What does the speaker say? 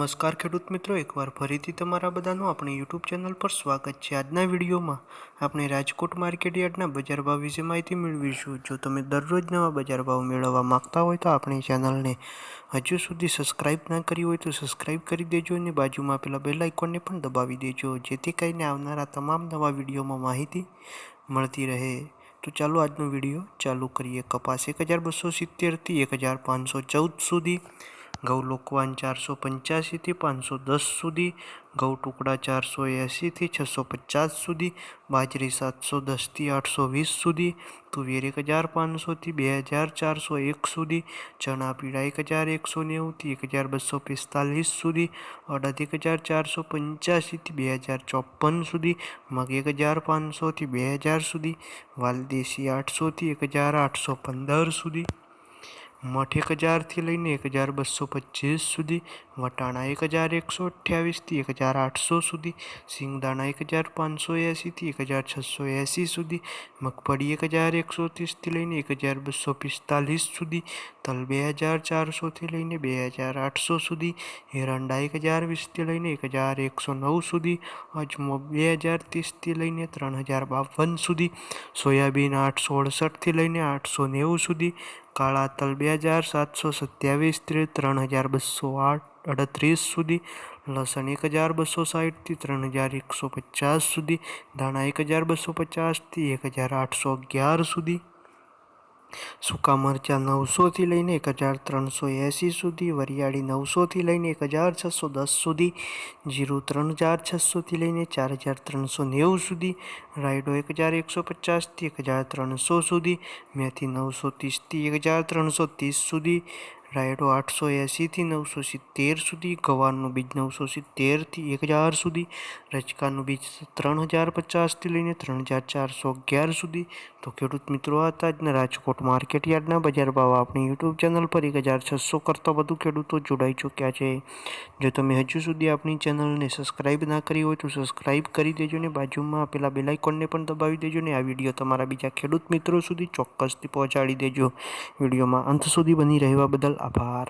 નમસ્કાર ખેડૂત મિત્રો, એકવાર ફરીથી તમારા બધાનું આપણી યુટ્યુબ ચેનલ પર સ્વાગત છે. આજના વિડીયોમાં આપણે રાજકોટ માર્કેટ યાર્ડના બજાર ભાવ વિશે માહિતી મેળવીશું. જો તમે દરરોજ નવા બજાર ભાવ મેળવવા માગતા હોય તો આપણી ચેનલને હજુ સુધી સબસ્ક્રાઇબ ના કરી હોય તો સબસ્ક્રાઇબ કરી દેજો અને બાજુમાં આપેલા બેલ આઇકોનને પણ દબાવી દેજો, જેથી કરીને આવનારા તમામ નવા વિડીયોમાં માહિતી મળતી રહે. તો ચાલો આજનો વીડિયો ચાલુ કરીએ. કપાસ એક હજાર બસો સિત્તેરથી એક હજાર પાંચસો ચૌદ સુધી ઘઉં લોકવાન ચારસો પંચ્યાસીથી પાંચસો દસ સુધી ઘઉં ટુકડા ચારસો એંસીથી છસો પચાસ સુધી બાજરી સાતસો દસથી આઠસો વીસ સુધી તુવેર એક હજાર પાંચસોથી બે હજાર ચારસો એક સુધી ચણા પીળા એક હજાર એકસો નેવુંથી એક હજાર બસો પિસ્તાલીસ સુધી અડદ એક હજાર ચારસો પંચ્યાસીથી બે હજાર ચોપન સુધી મગ એક હજાર પાંચસોથી બે હજાર સુધી વાલદેશી આઠસોથી એક હજાર આઠસો પંદર સુધી મઠ એક હજારથી લઈને એક હજાર બસો પચીસ સુધી વટાણા એક હજાર એકસો અઠ્યાવીસથી એક હજાર આઠસો સુધી સિંગદાણા એક હજાર પાંચસો એંસીથી એક હજાર છસો એંસી સુધી મગફળી એક હજાર એકસો ત્રીસથી લઈને એક હજાર બસો પિસ્તાલીસ સુધી તલ બે હજાર ચારસોથી લઈને બે હજાર આઠસો સુધી એરંડા એક હજાર વીસથી લઈને એક હજાર એકસો નવ સુધી અજમો બે હજાર ત્રીસથી લઈને ત્રણ હજાર બાવન સુધી સોયાબીન આઠસો અડસઠથી લઈને આઠસો નેવું સુધી કાળા તલ બે હજાર સાતસો સત્યાવીસથી ત્રણ હજાર બસો આઠ અડત્રીસ સુધી, લસણ એક હજાર બસો સાઠથી ત્રણ હજાર એકસો પચાસ સુધી, ધાણા એક હજાર બસો પચાસથી એક હજાર આઠસો અગિયાર સુધી સૂકા મરચાં નવસોથી લઈને એક હજાર ત્રણસો એંસી સુધી, વરિયાળી નવસોથી લઈને એક હજાર છસો દસ સુધી, જીરું ત્રણ હજાર છસોથી લઈને ચાર હજાર ત્રણસો નેવું સુધી, રાયડો એક હજાર એકસો પચાસથી એક હજાર ત્રણસો સુધી, મેથી નવસો ત્રીસથી એક હજાર ત્રણસો ત્રીસ સુધી રાયડો આઠસો એંસીથી નવસો સિત્તેર સુધી, ગવારનું બીજ નવસો સિત્તેરથી એક હજાર સુધી રચકાનું બીજ ત્રણ હજાર પચાસથી લઈને ત્રણ હજાર ચારસો અગિયાર સુધી. તો ખેડૂત મિત્રો હતા આજના રાજકોટ માર્કેટ યાર્ડના બજાર ભાવ. આપણી યુટ્યુબ ચેનલ પર એક હજાર છસો કરતાં વધુ ખેડૂતો જોડાઈ ચૂક્યા છે. જો તમે હજુ સુધી આપણી ચેનલને સબસ્ક્રાઇબ ના કરી હોય તો સબસ્ક્રાઈબ કરી દેજો ને બાજુમાં આપેલા બેલાઇકોનને પણ દબાવી દેજો ને આ વીડિયો તમારા બીજા ખેડૂત મિત્રો સુધી ચોક્કસથી પહોંચાડી દેજો. વિડીયોમાં અંત સુધી બની રહેવા બદલ આભાર